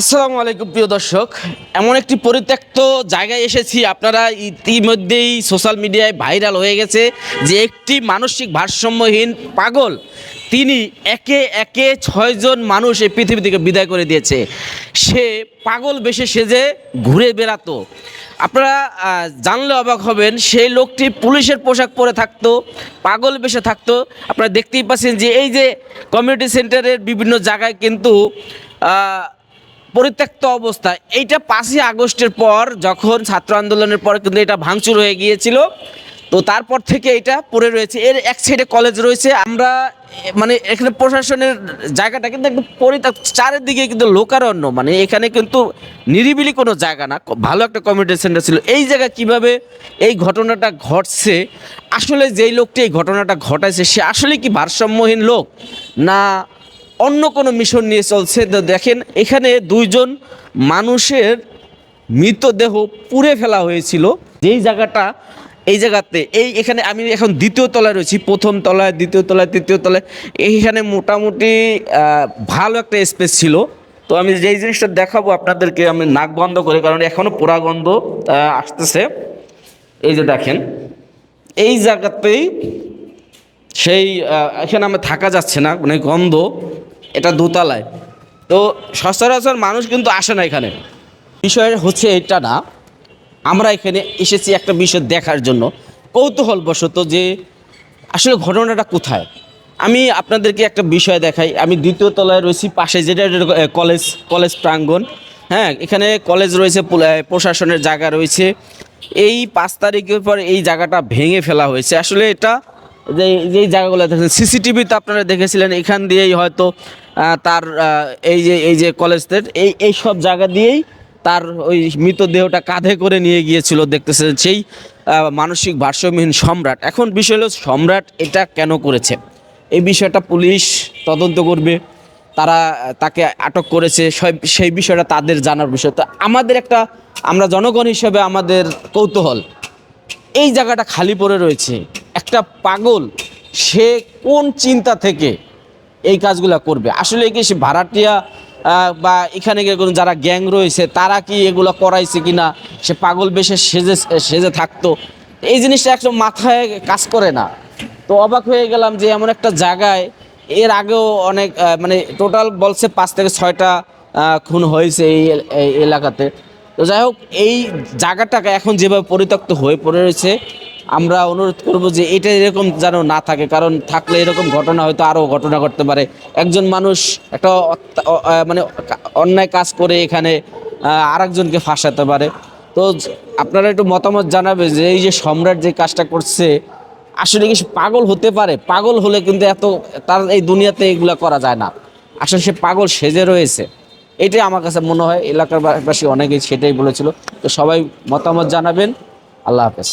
আসসালামু আলাইকুম প্রিয় দর্শক। এমন একটি পরিত্যক্ত জায়গায় এসেছি, আপনারা ইতিমধ্যেই সোশ্যাল মিডিয়ায় ভাইরাল হয়ে গেছে যে একটি মানসিক ভারসাম্যহীন পাগল, তিনি একে একে ছয়জন মানুষ এই পৃথিবী থেকে বিদায় করে দিয়েছে। সে পাগল বেশে সেজে ঘুরে বেড়াতো। আপনারা জানলে অবাক হবেন, সেই লোকটি পুলিশের পোশাক পরে থাকতো, পাগল বেশে থাকতো। আপনারা দেখতেই পাচ্ছেন যে এই যে কমিউনিটি সেন্টারের বিভিন্ন জায়গায় কিন্তু পরিত্যক্ত অবস্থা। এইটা পাঁচই আগস্টের পর যখন ছাত্র আন্দোলনের পর কিন্তু এটা ভাঙচুর হয়ে গিয়েছিল, তো তারপর থেকে এটা পড়ে রয়েছে। এর এক সাইডে কলেজ রয়েছে। আমরা মানে এখানে প্রশাসনের জায়গাটা কিন্তু একদম পরিত্যক্ত, চারিদিকে কিন্তু লোকারণ্য। মানে এখানে কিন্তু নিরিবিলি কোনো জায়গা না ভালো একটা কমিউনিটি সেন্টার ছিল। এই জায়গা কীভাবে এই ঘটনাটা ঘটছে, আসলে যেই লোকটি এই ঘটনাটা ঘটাইছে, সে আসলে কি ভারসাম্যহীন লোক? না অন্য কোনো মিশন নিয়ে চলছে। দেখেন, এখানে দুইজন মানুষের মৃতদেহ পুড়ে ফেলা হয়েছিল। যেই জায়গাটা, এই জায়গাতে, এই এখানে আমি এখন দ্বিতীয় তলায় রয়েছি, প্রথম তলায়, দ্বিতীয় তলায়, তৃতীয় তলায়। এইখানে মোটামুটি ভালো একটা স্পেস ছিল। তো আমি যেই জিনিসটা দেখাবো আপনাদেরকে, আমি নাক বন্ধ করে, কারণ এখনও পোড়া গন্ধ আসতেছে। এই যে দেখেন, এই জায়গাতেই সেই এখানে আমার থাকা যাচ্ছে না মানে গন্ধ, এটা দোতলায়। তো সচরাচর মানুষ কিন্তু আসে না এখানে। বিষয় হচ্ছে এটা না, আমরা এখানে এসেছি একটা বিষয় দেখার জন্য। কৌতূহলবশত যে আসলে ঘটনাটা কোথায়। আমি আপনাদেরকে একটা বিষয় দেখাই, আমি দ্বিতীয় তলায় রয়েছি, পাশে যেটা কলেজ কলেজ প্রাঙ্গণ। হ্যাঁ এখানে কলেজ রয়েছে প্রশাসনের জায়গা রয়েছে। এই পাঁচ তারিখের পর এই জায়গাটা ভেঙে ফেলা হয়েছে। আসলে এটা যে যেই জায়গাগুলো দেখেন সিসিটিভিতে আপনারা দেখেছিলেন, এখান দিয়েই হয়তো তার এই যে এই যে কলেজদের এই এই সব জায়গা দিয়েই তার ওই মৃতদেহটা কাঁধে করে নিয়ে গিয়েছিল দেখতেছেন সেই মানসিক ভারসাম্যহীন সম্রাট। এখন বিষয় হলো সম্রাট এটা কেন করেছে? এই বিষয়টা পুলিশ তদন্ত করবে, তারা তাকে আটক করেছে সেই বিষয়টা তাদের জানার বিষয়। তো আমাদের একটা, আমরা জনগণ হিসেবে আমাদের কৌতূহল, এই জায়গাটা খালি পড়ে রয়েছে। একটা পাগল, সে কোন চিন্তা থেকে এই কাজগুলো করবে? আসলে কি সে ভাড়াটিয়া বা এখানে যারা গ্যাং রয়েছে, তারা কি এগুলো করাইছে কিনা? সে পাগল বেশে সেজে সেজে থাকতো। এই জিনিসটা একদম মাথায় কাজ করে না। তো অবাক হয়ে গেলাম যে এমন একটা জায়গায় এর আগেও অনেক মানে টোটাল বলছে পাঁচ থেকে ছয়টা খুন হয়েছে এই এলাকাতে। তো যাই হোক, এই জায়গাটাকে এখন যেভাবে পরিত্যক্ত হয়ে পড়ে রয়েছে আমরা অনুরোধ করব যে এটা এরকম যেন না থাকে, কারণ থাকলে এরকম ঘটনা হয়তো আরও ঘটনা ঘটতে পারে। একজন মানুষ একটা মানে অন্যায় কাজ করে এখানে আরেকজনকে ফাঁসাতে পারে। তো আপনারা একটু মতামত জানাবে যে এই যে সম্রাট যে কাজটা করছে, আসলে কি পাগল হতে পারে? পাগল হলে কিন্তু এত তার এই দুনিয়াতে এগুলো করা যায় না। আসলে সে পাগল সেজে রয়েছে। এটাই আমার কাছে মনে হয়, এলাকার বাসী অনেকেই সেটাই বলেছিল। তো সবাই মতামত জানাবেন। আল্লাহ হাফেজ।